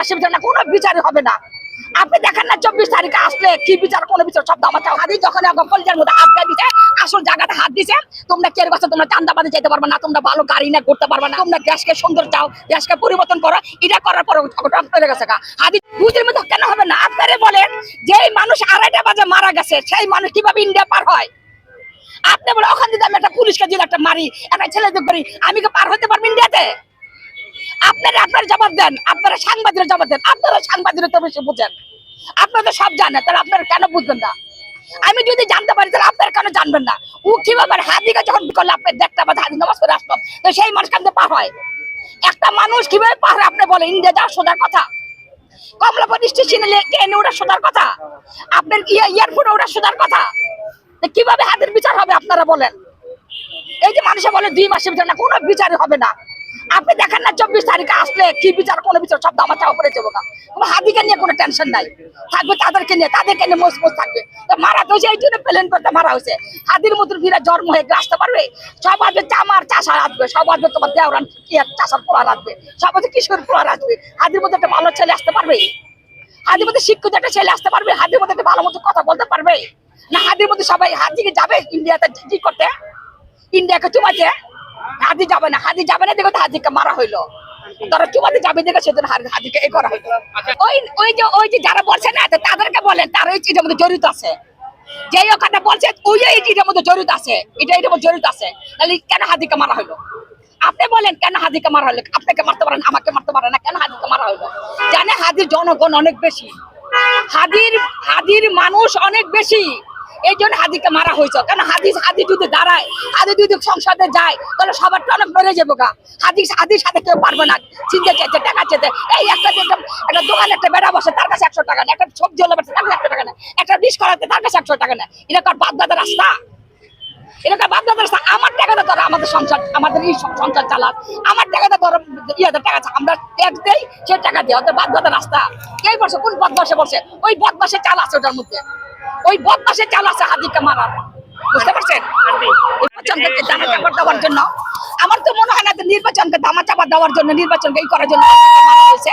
অসুবিধা না, কোনো হবে না। আপনি দেখেন না, চব্বিশ তারিখে আসলে কি বিচার, কোনো বিচার, সব আমার যখন মধ্যে আসল জায়গাটা হাত দিছে, তোমরা তোমরা চান্দাবাদে যেতে পারবে না, তোমরা ভালো গাড়ি না করতে পারবে না, তোমরা সুন্দর চাও পরিবর্তন করো, এটা করার পরে হাদি বুঝের মধ্যে কেন হবে না? আপনারে বলেন যে মানুষ আড়াইটা বাজে মারা গেছে, সেই মানুষ কীভাবে ইন্ডিয়া পার হয়? আপনি বলে ওখান থেকে আমি একটা পুলিশকে যদি একটা মারি, একটা ছেলেদের করি, আমি কি পার হতে পারব ইন্ডিয়াতে? আপনারা আপনার জবাব দেন, আপনারা সাংবাদিকের জবাব দেন, আপনারা সাংবাদিকরা তো বেশি বুঝেন। সব তাহলে আপনারা কেন বুঝবেন না? আমি যদি জানতে পারি, তাহলে আপনারা কেন জানবেন না? কীভাবে যখন করলে দেখতে পাবেন তো সেই মানুষ হয়। একটা মানুষ কীভাবে পার আপনি বলেন, ইন্ডিয়া যাওয়ার সোজার কথা। কমলাপুর স্টেশনে ট্রেনে ওটা সোজার কথা? আপনার ইয়া ওটা সোজার কথা? কীভাবে হাতের বিচার হবে, আপনারা বলেন। এই যে মানুষে বলে, দুই মাসের ভিতরে না, কোনো বিচারই হবে না। আপনি দেখেন না, চব্বিশ তারিখে আসলে কি বিচার, কোনো বিচার, সব দামা চাওয়া করে যাব কোনো হাদিকে নিয়ে কোনো টেনশন নাই। থাকবে তাদেরকে নিয়ে তাদেরকে নিয়ে মোস মোস থাকবে। মারা তো এই জন্য প্লেন করতে মারা হয়েছে। হাদির মতো বিরাট জন্ম হয়ে আসতে পারবে? সব আসবে, চামার চাষা আসবে, সব আসবে, তোমার দেওরান চাষার পোড়া আসবে। সব আসবে, কিশোর পোড়া আসবে। হাদির মধ্যে একটা ভালো ছেলে আসতে পারবে? হাদির মধ্যে শিক্ষিত একটা ছেলে আসতে পারবে? হাদির মধ্যে একটা ভালো মতো কথা বলতে পারবে? না, হাদির মধ্যে সবাই হাদিকে যাবে ইন্ডিয়াতে কি করতে? ইন্ডিয়াকে চুমাতে হাদি যাবে না হাদি যাবে না দেখো তো হাদিকে মারা হইল। তারা চুমাতে যাবে দেখে সেদিন হাদিকে এ করা হইল। ওই ওই যে ওই যে যারা বলছে না তাদেরকে বলেন, তারা ওই চিঠির মধ্যে জড়িত আছে। যে ও কথা বলছে, ওই এই চিঠির মধ্যে জড়িত আছে। এটা এটার মধ্যে জড়িত আছে। তাহলে কেন হাদিকে মারা হইল? আপনি বলেন, কেন হাদিকে মারা হলো আপনাকে মারতে পারেন আমাকে মারতে পারেন না, কেন হাদিকে মারা হইল? জানে হাদির জনগণ অনেক বেশি। হাদির হাদির মানুষ অনেক বেশি। এই জন্য হাদিকে মারা হয়েছে। কেন হাদিস হাদি যদি দাঁড়ায় হাদি যদি সংসদে যায়, তাহলে সবার অনেক বেড়ে যাব গা। হাদিস হাদির সাথে কেউ পারবে না। চিনতে চেতে টাকা চেতে এই একটা একটা দোকানে একটা বেড়া বসে, তার কাছে একশো টাকা না একটা সবজি হলে তার কাছে একশো টাকা না একটা ডিশ করাতে তার কাছে একশো টাকা না এটা কার বাদ দাদার রাস্তা? এরকম বাপ দাদার রাস্তা? আমার টাকাটা ধরো আমাদের সংসার আমাদের এই সংসার চালাক আমার টাকাটা ধরো ইয়াদের টাকা আমরা ট্যাক্স দেই, সে টাকা দিই ওদের বাদ দাদার রাস্তা। কে বসে? কোন বদমাসে বসে? ওই বদমাসে চাল আছে ওটার মধ্যে। ওই বদমাসে চাল আছে হাদিকে মারার। বুঝতে পারছেন? নির্বাচনকে দামা চাপা দেওয়ার জন্য। আমার তো মনে হয় না যে নির্বাচনকে দামা চাপা দেওয়ার জন্য নির্বাচনকে এই করার জন্য হয়েছে।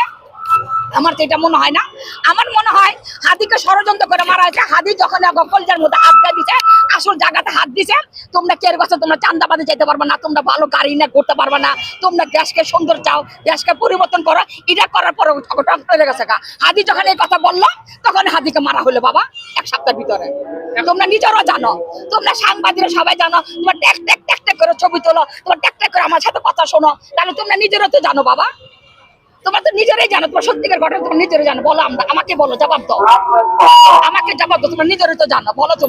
আমার তো এটা মনে হয় না। আমার মনে হয় হাদিকে ষড়যন্ত্র করে মারা হয়েছে। হাদি যখন কলজার মধ্যে হাত দিছে, আসল জায়গাতে হাত দিছে, তোমরা কে গেছো তোমরা চান্দাবাদে যেতে পারবে না, তোমরা ভালো গাড়ি না করতে পারবে না, তোমরা দেশকে সুন্দর চাও, দেশকে পরিবর্তন করো, এটা করার পরে আপনার গেছে গা। হাদি যখন এই কথা বলল, তখন হাদিকে মারা হলো বাবা, এক সপ্তাহের ভিতরে। তোমরা নিজেরও জানো, তোমরা সাংবাদিকরা সবাই জানো, তোমার ট্যাক ট্যাক ট্যাক ট্যাক করে ছবি তোলো, তোমার ট্যাক ট্যাক করে আমার সাথে কথা শোনো, তাহলে তোমরা নিজেরও তো জানো বাবা। তোমরা তো নিজেরাই জানো তোমার সত্যিকার ঘটনা তোমরা নিজেরাই জানো। বলো আমরা আমাকে বলো জবাব দাও। আমাকে জবাব দাও তোমার নিজেরাই তো জানো বলো তুমি